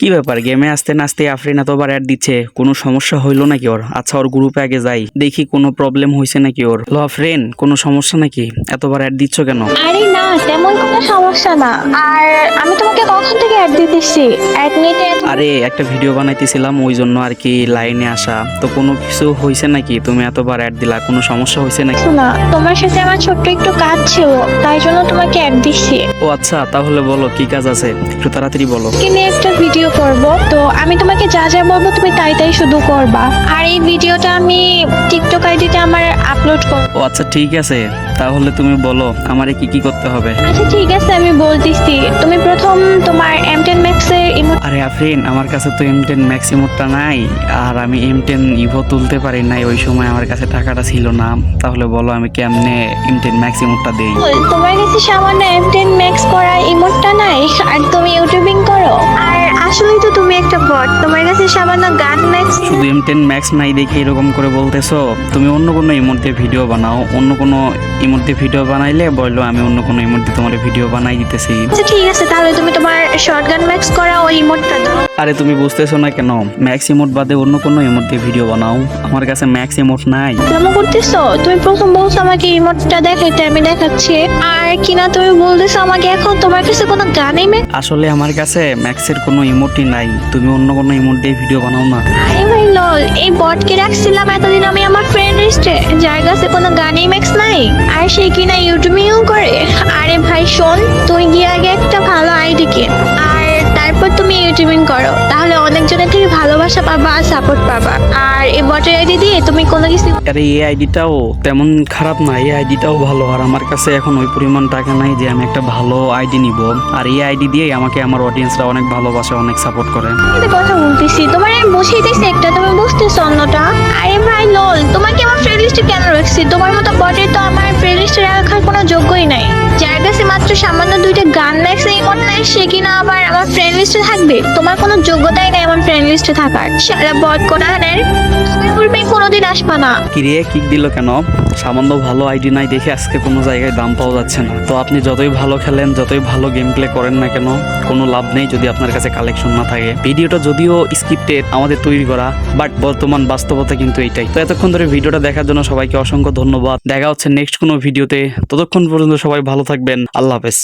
কি ব্যাপার গেমে আসতে না আসতে আফরিন এতবার অ্যাড দিচ্ছে? কোনো সমস্যা হইল নাকি ওর? আচ্ছা ওর গ্রুপে আগে যাই। দেখি কোনো প্রবলেম হয়েছে নাকি ওর। লো আফরিন কোনো সমস্যা নাকি? এতবার অ্যাড দিচ্ছ কেন? আরে না তেমন কোনো সমস্যা না। আর আমি তোমাকে কখন থেকে অ্যাড দিতেছি? অ্যাড নিতে আরে একটা ভিডিও বানাইতেছিলাম ওই জন্য আর কি লাইনে আসা। তো কোনো কিছু হয়েছে নাকি? তুমি এতবার অ্যাড দিলা কোনো সমস্যা হয়েছে নাকি? শোনা তোমার সাথে আমার ছোট্ট একটু কাজ ছিল তাই জন্য তোমাকে অ্যাড দিচ্ছি। ও আচ্ছা তাহলে বলো কি কাজ আছে? একটু তাড়াতাড়ি বলো। কিনে একটা ভিডিও করব। তো আমি তোমাকে যা যা বলব তুমি তাই তাই শুধু করবা। আর এই ভিডিওটা আমি টিকটক আইডিতে আমার আপলোড করব। ও আচ্ছা ঠিক আছে। তাহলে তুমি বলো আমারে কি কি করতে হবে? আচ্ছা ঠিক আছে আমি বলতেছি। তুমি প্রথম তোমার এম টেন ম্যাক্সের ইমো আরে আফরিন আমার কাছে তো এম টেন ম্যাক্সিমোটটা নাই। আর আমি এম টেন ইভো তুলতে পারি নাই ওই সময় আমার কাছে টাকাটা ছিল না। তাহলে বলো আমি কেমনে এম টেন ম্যাক্সিমোটটা দেই? তোমার কাছে সামান্য এম টেন ম্যাক্স করা ইমোটটা নাই? তুমি তোমার কাছে সামান্য গান ম্যাক্স শুধু এম টেন ম্যাক্স নাই দেখে এরকম করে বলতেছো? তুমি অন্য কোনো ইমোট দিয়ে ভিডিও বানাও অন্য কোনো ইমোট দিয়ে ভিডিও বানাইলে বলল আমি অন্য কোনো ইমোট দিয়ে তোমার ভিডিও বানাই দিতেছি। আচ্ছা ঠিক আছে তাহলে তুমি তোমার শর্ট গান ম্যাক্স করা ওই ইমোটটা দাও। আরে তুমি বুঝতেছো না কেন? ম্যাক্স ইমোট বাদে অন্য কোনো ইমোট দিয়ে ভিডিও বানাও। আমার কাছে ম্যাক্স ইমোট নাই। কেমন করতেছো? তুমি প্রথম বলছো আমাকে ইমোটটা দেখাইতে আমি দেখাচ্ছি। আর কিনা তুমি বলতেছো আমাকে এখন তোমার কাছে কোনো গানই ম্যাক্স আসলে আমার কাছে ম্যাক্সের কোনো ইমোটই নাই। তুমি অন্য কোনো ইমোট দিয়ে ভিডিও বানাও না। আরে ভাই লল এই বটকে রাখছিলাম এতদিন আমি আমার ফ্রেন্ড লিস্টে যার কাছে কোনো গানই ম্যাক্স নাই আর সে কিনা ইউটিউবিংও করে। আরে ভাই শোন তুই গিয়ে আগে একটা ভালো আইডি কিন। করো। তাহলে অনেকজনের থেকে ভালোবাসা পাবা আর সাপোর্ট পাবা। আর এই বটের আইডি দিয়ে তুমি কোনো কিছু আরে এই আইডিটাও তেমন খারাপ না। এই আইডিটাও ভালো। আর আমার কাছে এখন ওই পরিমাণ টাকা নাই যে আমি একটা ভালো আইডি নিব। আর এই আইডি দিয়ে আমাকে আমার অডিয়েন্সরা অনেক ভালোবাসে অনেক সাপোর্ট করে। কথা বলতেছি। তোমার আমি বুঝাইতেছি একটা তুমি বুঝতেছো অন্যটা। আরে ভাই লল তোমাকে আমার ফ্রেন্ড লিস্টে কেন রাখছি? তোমার মতো বটে তো আমার ফ্রেন্ড লিস্টে রাখার কোনো যোগ্যই নাই। সামান্য দুইটা গান ম্যাক্স এই সে কিনা আবার আমার ফ্রেন্ড লিস্টে থাকবে? তোমার কোনো যোগ্যতাই নাই। ফ্রেন্ড লিস্টে থাকার। সারা বট কোনোদিন আসবা না। কিক দিল কেন? সামান্য ভালো আইডি নাই দেখে আজকে কোনো জায়গায় দাম পাওয়া যাচ্ছে না। তো আপনি যতই ভালো খেলেন, যতই ভালো গেম প্লে করেন না কেন, কোনো লাভ নেই যদি আপনার কাছে কালেকশন না থাকে। ভিডিওটা যদিও স্ক্রিপ্টেড আমাদের তৈরি করা বাট বর্তমান বাস্তবতা কিন্তু এইটাই। তো এতক্ষণ ধরে ভিডিওটা দেখার জন্য সবাইকে অসংখ্য ধন্যবাদ। দেখা হচ্ছে নেক্সট কোনো ভিডিওতে। ততক্ষণ পর্যন্ত সবাই ভালো থাকবেন। আল্লাহ হাফেজ।